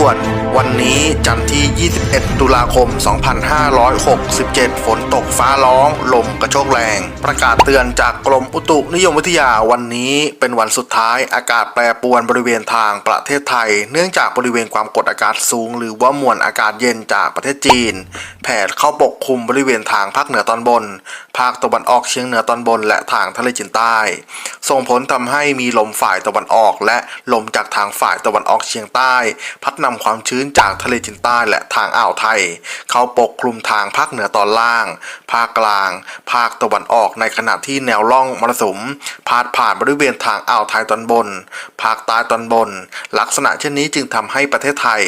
ด่ วันนี้จันทร์ที่ 21 ตุลาคม 2567 ฝนตกฟ้าร้อง ลมกระโชกแรง ประกาศเตือนจากกรมอุตุนิยมวิทยาวันนี้เป็นวันสุดท้ายอากาศแปรปรวนบริเวณทางประเทศไทย เนื่องจากบริเวณความกดอากาศสูง หรือว่ามวลอากาศเย็นจากประเทศจีน แผ่เข้าปกคลุมบริเวณทางภาคเหนือตอนบน ภาคตะวันออกเฉียงเหนือตอนบน และทางทะเลจีนใต้ ส่งผลทำให้มีลมฝ่ายตะวันออก และลมจากทางฝ่ายตะวันออกเฉียงใต้ พัดนำความชื้นจากทะเลจีนใต้และทางอ่าวไทย เข้าปกคลุมทางภาคเหนือตอนล่าง ภาคกลาง ภาคตะวันออกในขณะที่แนวร่องมรสุม พาดผ่านบริเวณทางอ่าวไทยตอนบน ภาคใต้ตอนบน ลักษณะเช่นนี้จึงทำให้ประเทศไทย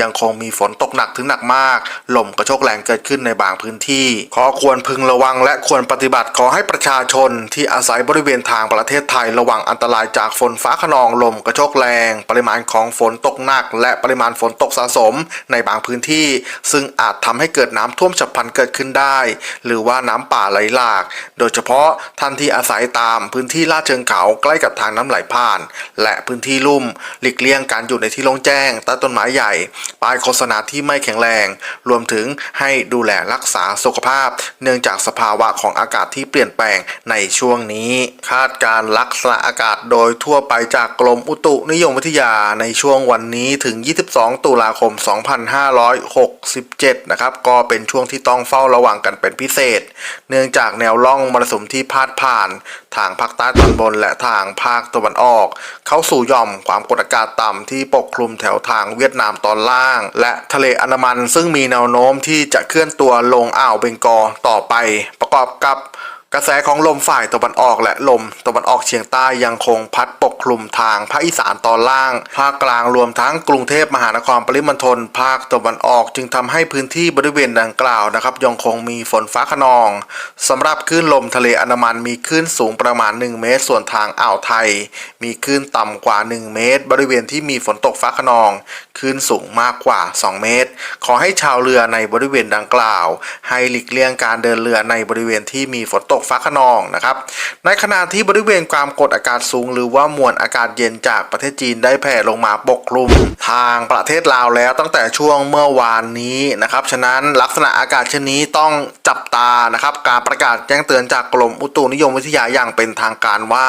ยังคงมีฝนตกหนักถึงหนักมาก ลมกระโชกแรงเกิดขึ้นในบางพื้นที่ขอควรพึงระวังและควรปฏิบัติขอให้ประชาชนที่อาศัยบริเวณทางประเทศไทยระวังอันตรายจากฝนฟ้าขนองลมกระโชกแรง ปริมาณของฝนตกหนัก และปริมาณฝนตกสะสมในบางพื้นที่ ซึ่งอาจทำให้เกิดน้ำท่วมฉับพลันเกิดขึ้นได้ หรือว่าน้ำป่าไหลหลาก โดยเฉพาะท่านที่อาศัยตามพื้นที่ลาดเชิงเขาใกล้กับทางน้ำไหลผ่าน และพื้นที่ลุ่ม หลีกเลี่ยงการอยู่ในที่โล่งแจ้งใต้ต้นไม้ใหญ่ ป้ายโฆษณาที่ไม่แข็งแรง รวมถึงให้ดูแลรักษาสุขภาพ เนื่องจากสภาวะของอากาศที่เปลี่ยนแปลงในช่วงนี้ คาดการลักษณะอากาศโดยทั่วไปจากกรมอุตุนิยมวิทยาในช่วงวันนี้ถึง 22 ตุลาคม 2567 นะครับ ก็เป็นช่วงที่ต้องเฝ้าระวังกันเป็นพิเศษ เนื่องจากแนวร่องมรสุมที่พาดผ่าน ทางภาคใต้ตอนบนและทางภาคตะวันออก เข้าสู่ย่อมความกดอากาศต่ำที่ปกคลุมแถวทางเวียดนามตอนล่าง และทะเลอันดามันซึ่งมีแนวโน้มที่จะเคลื่อนตัวลงอ่าวเบงกอต่อไป ประกอบกับ กระแสของลมฝ่ายตะวันออกและลมตะวันออกเฉียงใต้ยังคงพัดปกคลุมทางภาคอีสานตอนล่าง ภาคกลางรวมทั้งกรุงเทพมหานครปริมณฑลภาคตะวันออกจึงทำให้พื้นที่บริเวณดังกล่าวนะครับยังคงมีฝนฟ้าขนองสำหรับคลื่นลมทะเลอันดามันมีคลื่นสูงประมาณ 1 เมตร ส่วนทางอ่าวไทย มีคลื่นต่ำกว่า 1 เมตร บริเวณที่มีฝนตกฟ้าขนองคลื่นสูงมากกว่า 2 เมตร ขอให้ชาวเรือในบริเวณดังกล่าว ให้หลีกเลี่ยงการเดินเรือในบริเวณที่มีฝนตกกฟ้าขนองนะครับ ในขณะที่บริเวณความกดอากาศสูง หรือว่ามวลอากาศเย็นจากประเทศจีนได้แผ่ลงมาปกคลุมทางประเทศลาวแล้วตั้งแต่ช่วงเมื่อวานนี้นะครับ ฉะนั้นลักษณะอากาศเช่นนี้ต้องจับตานะครับ การประกาศแจ้งเตือนจากกรมอุตุนิยมวิทยาอย่างเป็นทางการว่า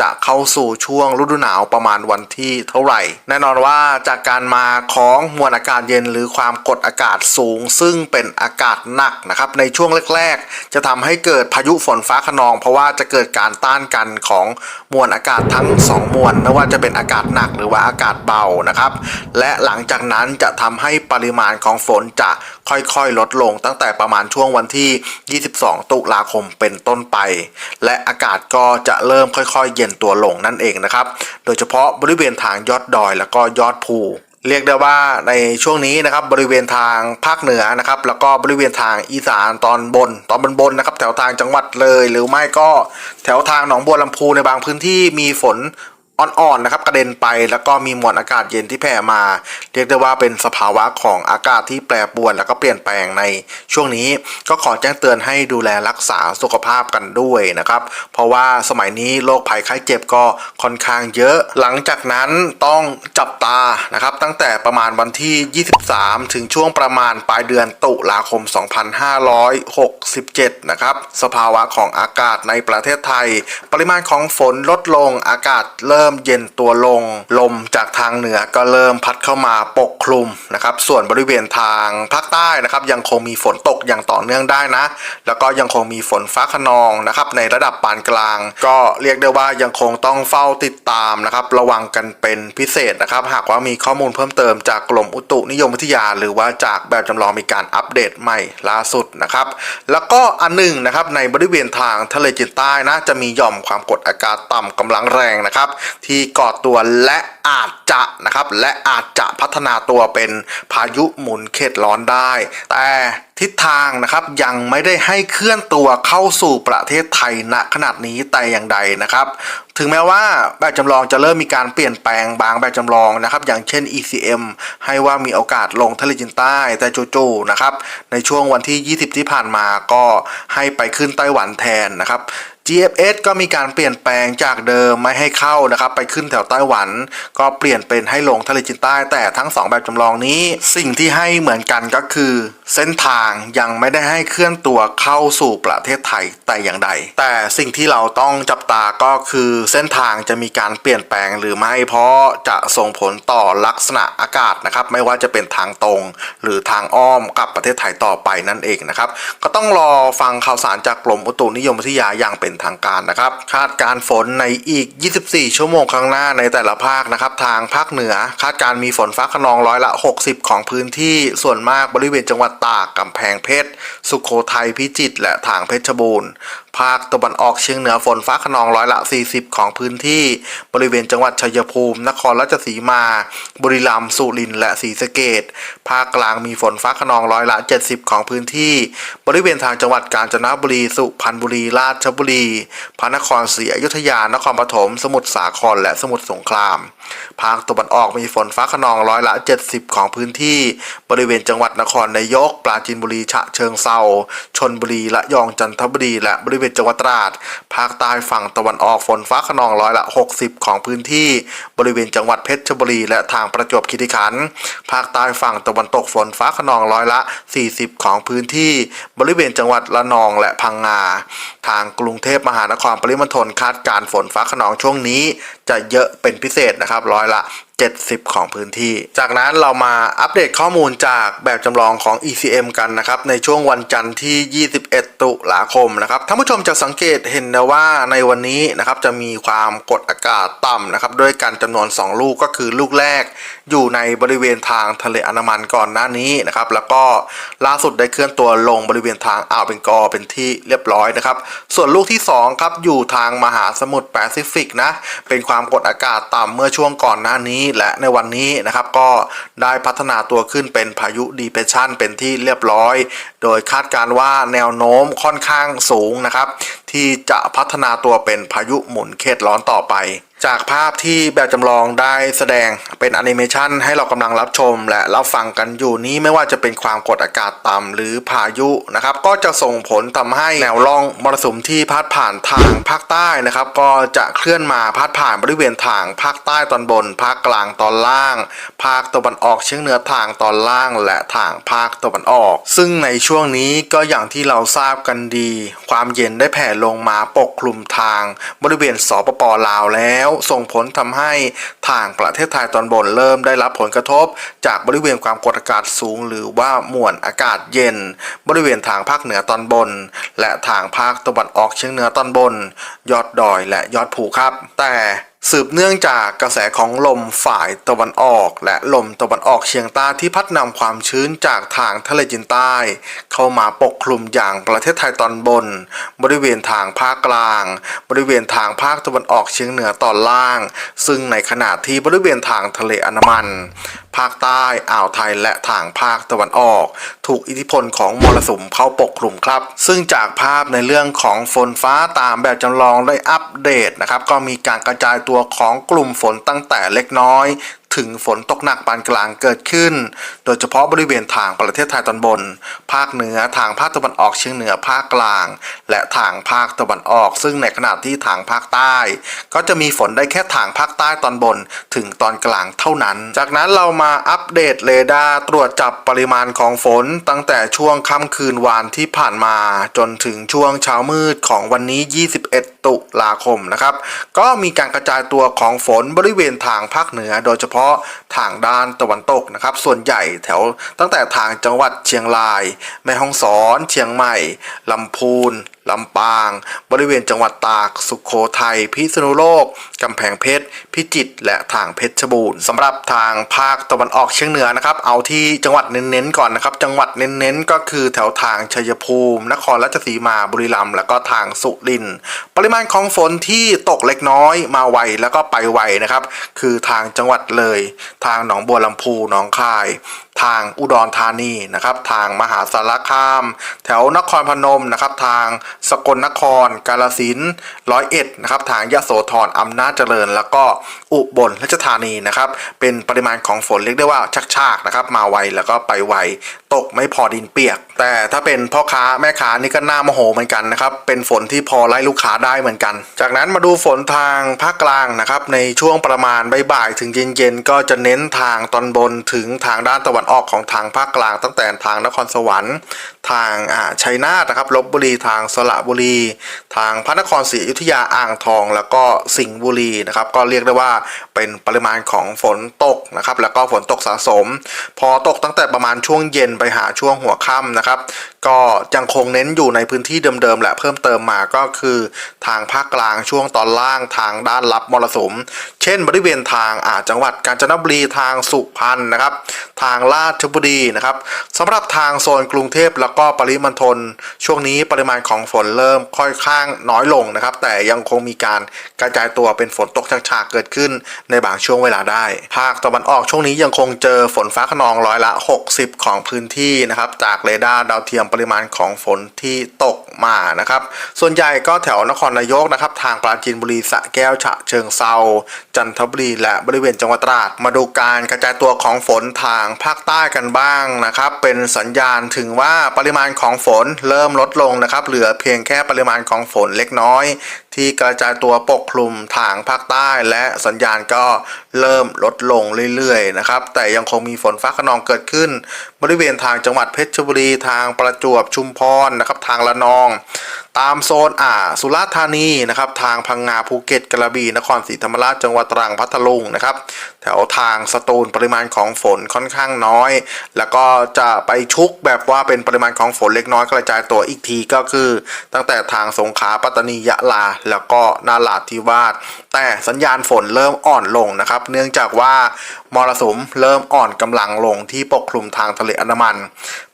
จะเข้าสู่ช่วงฤดูหนาวประมาณวันที่เท่าไหร่ แน่นอนว่าจากการมาของมวลอากาศเย็นหรือความกดอากาศสูง ซึ่งเป็นอากาศหนักนะครับในช่วงแรก ๆ จะทำให้เกิดพายุฝนฟ้าขนอง เพราะว่าจะเกิดการต้านกันของมวลอากาศทั้งสองมวลไม่ว่าจะเป็นอากาศหนักหรือว่าอากาศเบานะครับและหลังจากนั้นจะทำให้ปริมาณของฝนจะ ค่อยๆ ลดลงตั้งแต่ประมาณช่วงวันที่ 22 ตุลาคมเป็นต้นไป และอากาศก็จะเริ่มค่อยๆ เย็นตัวลงนั่นเองนะครับ โดยเฉพาะบริเวณทางยอดดอยแล้วก็ยอดภูเรียกได้ว่าในช่วงนี้นะครับบริเวณทางภาคเหนือนะครับ แล้วก็บริเวณทางอีสานตอนบน ตอนบนบนนะครับ แถวทางจังหวัดเลย หรือไม่ก็แถวทางหนองบัวลำพูในบางพื้นที่มีฝน อ่อนๆนะครับกระเด็นไปแล้วก็มีมวลอากาศเย็นที่แผ่มา เรียกได้ว่าเป็นสภาวะของอากาศที่แปรปรวน แล้วก็เปลี่ยนแปลงในช่วงนี้ ก็ขอแจ้งเตือนให้ดูแลรักษาสุขภาพกันด้วยนะครับ เพราะว่าสมัยนี้โรคภัยไข้เจ็บก็ค่อนข้างเยอะ หลังจากนั้นต้องจับตานะครับตั้งแต่ประมาณวันที่ 23 ถึงช่วงประมาณปลายเดือนตุลาคม 2567 นะครับสภาวะของอากาศในประเทศไทย ปริมาณของฝนลดลงอากาศเริ่มเย็นตัวลง ลมจากทางเหนือก็เริ่มพัดเข้ามาปกคลุมนะครับส่วนบริเวณทางภาคใต้นะครับยังคงมีฝนตกอย่างต่อเนื่องได้นะ แล้วก็ยังคงมีฝนฟ้าขนองนะครับในระดับปานกลาง ก็เรียกได้ว่ายังคงต้องเฝ้าติดตามนะครับระวังกันเป็นพิเศษนะครับหากว่ามีข้อมูลเพิ่มเติมจากกรมอุตุนิยมวิทยา หรือว่าจากแบบจำลองมีการอัปเดตใหม่ล่าสุดนะครับแล้วก็อันหนึ่งนะครับในบริเวณทางทะเลจีนใต้นะจะมีหย่อมความกดอากาศต่ำกำลังแรงนะครับที่ก่อตัวและอาจจะนะครับและอาจจะพัฒนาตัวเป็นพายุหมุนเขตร้อนได้ แต่ทิศทางนะครับยังไม่ได้ให้เคลื่อนตัวเข้าสู่ประเทศไทยณขนาดนี้แต่อย่างใดนะครับถึงแม้ว่าแบบจำลองจะเริ่มมีการเปลี่ยนแปลงบางแบบจำลองนะครับ อย่างเช่น ECM ให้ว่ามีโอกาสลงทะเลจีนใต้แต่จู่ๆนะครับ ในช่วงวันที่ 20 ที่ผ่านมาก็ให้ไปขึ้นไต้หวันแทนนะครับ GFS ก็มีการเปลี่ยนแปลงจากเดิมไม่ให้เข้านะครับไปขึ้นแถวไต้หวัน ก็เปลี่ยนเป็นให้ลงทะเลจีนใต้แต่ทั้ง 2 แบบจำลองนี้ สิ่งที่ให้เหมือนกันก็คือเส้นทางยังไม่ได้ให้เคลื่อนตัวเข้าสู่ประเทศไทยแต่อย่างใด แต่สิ่งที่เราต้องจับตาก็คือเส้นทางจะมีการเปลี่ยนแปลงหรือไม่เพราะจะส่งผลต่อลักษณะอากาศนะครับ ไม่ว่าจะเป็นทางตรง หรือทางอ้อมกับประเทศไทยต่อไปนั่นเองนะครับ ก็ต้องรอฟังข่าวสารจากกรมอุตุนิยมวิทยาอย่างเป็นทางการนะครับ คาดการฝนในอีก 24 ชั่วโมงข้างหน้าในแต่ละภาคนะครับ ทางภาคเหนือ คาดการมีฝนฟ้าขนองร้อยละ 60 ของพื้นที่ส่วนมากบริเวณจังหวัดตากกำแพงเพชร สุโขทัยพิจิตรและทางเพชรบูรณ์ ภาคตะวันออกเฉียงเหนือฝนฟ้าขนองร้อยละ 40 ของพื้นที่บริเวณจังหวัดชัยภูมิ นครราชสีมา บุรีรัมย์สุรินทร์และศรีสะเกดภาคกลางมีฝนฟ้าขนองร้อยละ 70 ของพื้นที่ บริเวณทางจังหวัดกาญจนบุรี สุพรรณบุรี ราชบุรี พระนครศรีอยุธยา นครปฐม สมุทรสาคร และสมุทรสงคราม ภาคตะวันออกมีฝนฟ้าขนองร้อยละ 70 ของพื้นที่ บริเวณจังหวัดนครนายก ปราจีนบุรี ฉะเชิงเซาชนบุรีระยอง จันทบุรี และบริเวณจังหวัดตราด ภาคใต้ฝั่งตะวันออกฝนฟ้าขนองร้อยละ 60 ของพื้นที่ บริเวณจังหวัดเพชรบุรี และทางประจวบคีรีขันธ์ ภาคใต้ฝั่งตะวันตกฝนฟ้าขนองร้อยละ 40 ของพื้นที่ บริเวณจังหวัดละนองและพังงา ทางกรุงเทพมหานครปริมณฑลคาดการฝนฟ้าขนองช่วงนี้ จะเยอะเป็นพิเศษนะครับร้อยละ70 ของพื้นที่ จากนั้นเรามาอัปเดตข้อมูลจากแบบจำลองของ ECM กันนะครับ ในช่วงวันจันทร์ที่ 21 ตุลาคมนะครับ ท่านผู้ชมจะสังเกตเห็นนะว่าในวันนี้นะครับจะมีความกดอากาศต่ำนะครับ ด้วยกันจำนวน 2 ลูกก็คือลูกแรก อยู่ในบริเวณทางทะเลอันามันก่อนหน้านี้นะครับ แล้วก็ล่าสุดได้เคลื่อนตัวลงบริเวณทางอ่าวเบงกอเป็นที่เรียบร้อยนะครับ ส่วนลูกที่2ครับอยู่ทางมหาสมุทรแปซิฟิกนะ เป็นความกดอากาศต่ำเมื่อช่วงก่อนหน้านี้และในวันนี้นะครับก็ได้พัฒนาตัวขึ้นเป็นพายุดีเพรสชันเป็นที่เรียบร้อย โดยคาดการว่าแนวโน้มค่อนข้างสูงนะครับ ที่จะพัฒนาตัวเป็นพายุหมุนเขตร้อนต่อไป จากภาพที่แบบจำลองได้แสดงเป็นแอนิเมชันให้เรากำลังรับชมและรับฟังกันอยู่นี้ไม่ว่าจะเป็นความกดอากาศต่ำหรือพายุนะครับก็จะส่งผลทำให้แนวร่องมรสุมที่พาดผ่านทางภาคใต้นะครับ ก็จะเคลื่อนมาพาดผ่านบริเวณทางภาคใต้ตอนบน ภาคกลางตอนล่าง ภาคตะวันออกเฉียงเหนือทางตอนล่าง และทางภาคตะวันออก ซึ่งในช่วงนี้ก็อย่างที่เราทราบกันดี ความเย็นได้แผ่ลงมาปกคลุมทางบริเวณสปปลาวแล้วส่งผลทำให้ทางประเทศไทยตอนบนเริ่มได้รับผลกระทบ จากบริเวณความกดอากาศสูง หรือว่ามวลอากาศเย็น บริเวณทางภาคเหนือตอนบน และทางภาคตะวันออกเฉียงเหนือตอนบน ยอดดอยและยอดภูครับ แต่ สืบเนื่องจากกระแสของลมฝ่ายตะวันออก และลมตะวันออกเฉียงใต้ที่พัดนำความชื้นจากทางทะเลจีนใต้ เข้ามาปกคลุมอย่างประเทศไทยตอนบน บริเวณทางภาคกลาง บริเวณทางภาคตะวันออกเฉียงเหนือตอนล่าง ซึ่งในขณะที่บริเวณทางทะเลอันมัน ภาคใต้อ่าวไทยและทางภาคตะวันออก ถูกอิทธิพลของมรสุมเข้าปกคลุมครับ ซึ่งจากภาพในเรื่องของฝนฟ้าตามแบบจำลองได้อัปเดตนะครับก็มีการกระจายตัวัวของกลุ่มฝนตั้งแต่เล็กน้อย ถึงฝนตกหนักปานกลางเกิดขึ้น โดยเฉพาะบริเวณทางประเทศไทยตอนบน ภาคเหนือทางภาคตะวันออกเฉียงเหนือภาคกลาง และทางภาคตะวันออก ซึ่งในขณะที่ทางภาคใต้ ก็จะมีฝนได้แค่ทางภาคใต้ตอนบนถึงตอนกลางเท่านั้น จากนั้นเรามาอัปเดตเรดาร์ตรวจจับปริมาณของฝน ตั้งแต่ช่วงค่ำคืนวานที่ผ่านมา จนถึงช่วงเช้ามืดของวันนี้ 21 ตุลาคมนะครับก็มีการกระจายตัวของฝนบริเวณทางภาคเหนือ โดยเฉพาะทางด้านตะวันตกนะครับ ส่วนใหญ่แถวตั้งแต่ทางจังหวัดเชียงราย แม่ฮ่องสอน เชียงใหม่ลำพูน ลำปาง บริเวณจังหวัดตาก สุขโขทัย พิษณุโลก กำแพงเพชร พิจิตร และทางเพชรบูรณ์สำหรับทางภาคตะวันออกเฉียงเหนือนะครับ เอาที่จังหวัดเน้นๆก่อนนะครับ จังหวัดเน้นๆก็คือแถวทางชัยภูมิ นครราชสีมา บุรีรัมย์ แล้วก็ทางสุรินทร์ ปริมาณของฝนที่ตกเล็กน้อยมาไวแล้วก็ไปไวนะครับ คือทางจังหวัดเลย ทางหนองบัวลำพู หนองคาย ทางอุดรธานีนะครับทางมหาสารคาม แถวนครพนมนะครับทางสกลนคร กาลสินร้อยเอ็ดนะครับทางยะโสธรอำนาจเจริญ แล้วก็อุบลราชธานีนะครับเป็นปริมาณของฝนเรียกได้ว่าชักชากนะครับมาไวแล้วก็ไปไว ตกไม่พอดินเปียก แต่ถ้าเป็นพ่อค้าแม่ค้านี่ก็น่าโมโหเหมือนกันนะครับ เป็นฝนที่พอไล่ลูกค้าได้เหมือนกัน จากนั้นมาดูฝนทางภาคกลางนะครับ ในช่วงประมาณบ่ายถึงเย็นๆก็จะเน้นทางตอนบนถึงทางด้านตะวันออกของทางภาคกลาง ตั้งแต่ทางนครสวรรค์ ทางอ่าชัยนาทนะครับลบบุรีทางสระบุรี ทางพระนครศรีอยุธยาอ่างทอง แล้วก็สิงห์บุรีนะครับก็เรียกได้ว่าเป็นปริมาณของฝนตกนะครับแล้วก็ฝนตกสะสม พอตกตั้งแต่ประมาณช่วงเย็นไปหาช่วงหัวค่ำนะครับ ก็ยังคงเน้นอยู่ในพื้นที่เดิมๆแหละเพิ่มเติมมาก็คือทางภาคกลางช่วงตอนล่างทางด้านรับมรสุม เช่นบริเวณทางอาจังหวัดกาญจนบุรีทางสุพรรณนะครับ ทางราชบุรีนะครับสำหรับทางโซนกรุงเทพแล้วก็ปริมณฑลช่วงนี้ปริมาณของฝนเริ่มค่อยข้างน้อยลงนะครับ แต่ยังคงมีการกระจายตัวเป็นฝนตกฉากๆเกิดขึ้นในบางช่วงเวลาได้ ภาคตะวันออกช่วงนี้ยังคงเจอฝนฟ้าขนองร้อยละ 60 ของพื้นที่นะครับจากเรดาร์ดาวเทียมปริมาณของฝนที่ตกมานะครับ ส่วนใหญ่ก็แถวนครนายกนะครับ ทางปราจีนบุรีสะแก้วฉะเชิงเซาจันทบุรีและบริเวณจังหวัดตราดมาดูการกระจายตัวของฝนทางภาคใต้กันบ้างนะครับ เป็นสัญญาณถึงว่าปริมาณของฝนเริ่มลดลงนะครับ เหลือเพียงแค่ปริมาณของฝนเล็กน้อย ที่กระจายตัวปกคลุมทางภาคใต้ และสัญญาณก็เริ่มลดลงเรื่อยๆนะครับแต่ยังคงมีฝนฟ้าขนองเกิดขึ้น บริเวณทางจังหวัดเพชรบุรีทางประจจวบชุมพรนะครับทางละนอง ตามโซนอ่าสุราษฎร์ธานีนะครับทางพังงาภูเก็ตกระบี่นครศรีธรรมราชจังหวัดตรังพัทลุงนะครับแถวทางสตูลปริมาณของฝนค่อนข้างน้อย แล้วก็จะไปชุกแบบว่าเป็นปริมาณของฝนเล็กน้อยกระจายตัวอีกทีก็คือ ตั้งแต่ทางสงขลาปัตตานียะลา แล้วก็นาราธิวาสแต่สัญญาณฝนเริ่มอ่อนลงนะครับ เนื่องจากว่ามรสุมเริ่มอ่อนกำลังลงที่ปกคลุมทางทะเลอันดามัน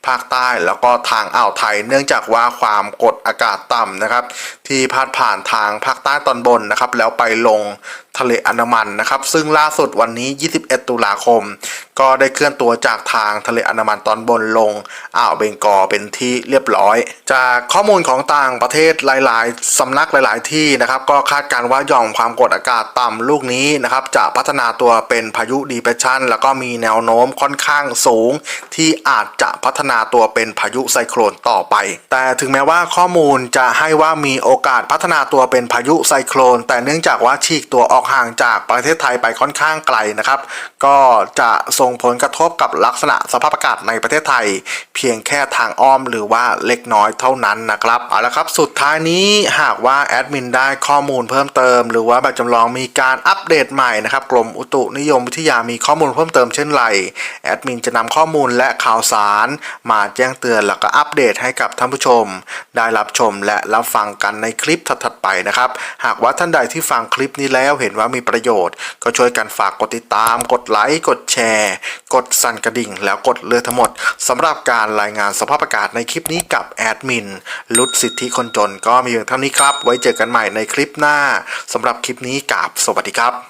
ภาคใต้แล้วก็ทางอ่าวไทย เนื่องจากว่าความกดอากาศต่ำนะครับ ที่พาดผ่านทางภาคใต้ตอนบนนะครับ แล้วไปลง ทะเลอันดามันนะครับ ซึ่งล่าสุดวันนี้ 21 ตุลาคม ก็ได้เคลื่อนตัวจากทางทะเลอันดามันตอนบนลงอ่าวเบงกอเป็นที่เรียบร้อย จากข้อมูลของต่างประเทศหลายๆสำนักหลาย ๆ ที่นะครับ ก็คาดการว่าหย่อมความกดอากาศต่ำลูกนี้นะครับ จะพัฒนาตัวเป็นพายุดีเพรสชันแล้วก็มีแนวโน้มค่อนข้างสูง ที่อาจจะพัฒนาตัวเป็นพายุไซโคลนต่อไป แต่ถึงแม้ว่าข้อมูลจะให้ว่ามีโอกาสพัฒนาตัวเป็นพายุไซโคลน แต่เนื่องจากว่าฉีกตัวออกห่างจากประเทศไทยไปค่อนข้างไกลนะครับ ก็จะส่งผลกระทบกับลักษณะสภาพอากาศในประเทศไทย เพียงแค่ทางอ้อมหรือว่าเล็กน้อยเท่านั้นนะครับเอาละครับสุดท้ายนี้หากว่าแอดมินได้ข้อมูลเพิ่มเติม หรือว่าแบบจำลองมีการอัปเดตใหม่นะครับกรมอุตุนิยมวิทยามีข้อมูลเพิ่มเติมเช่นไรแอดมินจะนำข้อมูลและข่าวสารมาแจ้งเตือนแล้วก็อัปเดตให้กับท่านผู้ชม ได้รับชมและรับฟังกันในคลิปถัดๆไปนะครับ หากว่าท่านใดที่ฟังคลิปนี้แล้วเห็นว่ามีประโยชน์ ก็ช่วยกันฝากกดติดตาม กดไลค์ กดแชร์ กดสั่นกระดิ่ง แล้วกดเลือทั้งหมดสำหรับการรายงานสภาพอากาศในคลิปนี้กับแอดมินลุดสิทธิคนจนก็มีเพียงเท่านี้ครับ ไว้เจอกันใหม่ในคลิปหน้าสำหรับคลิปนี้กับสวัสดีครับ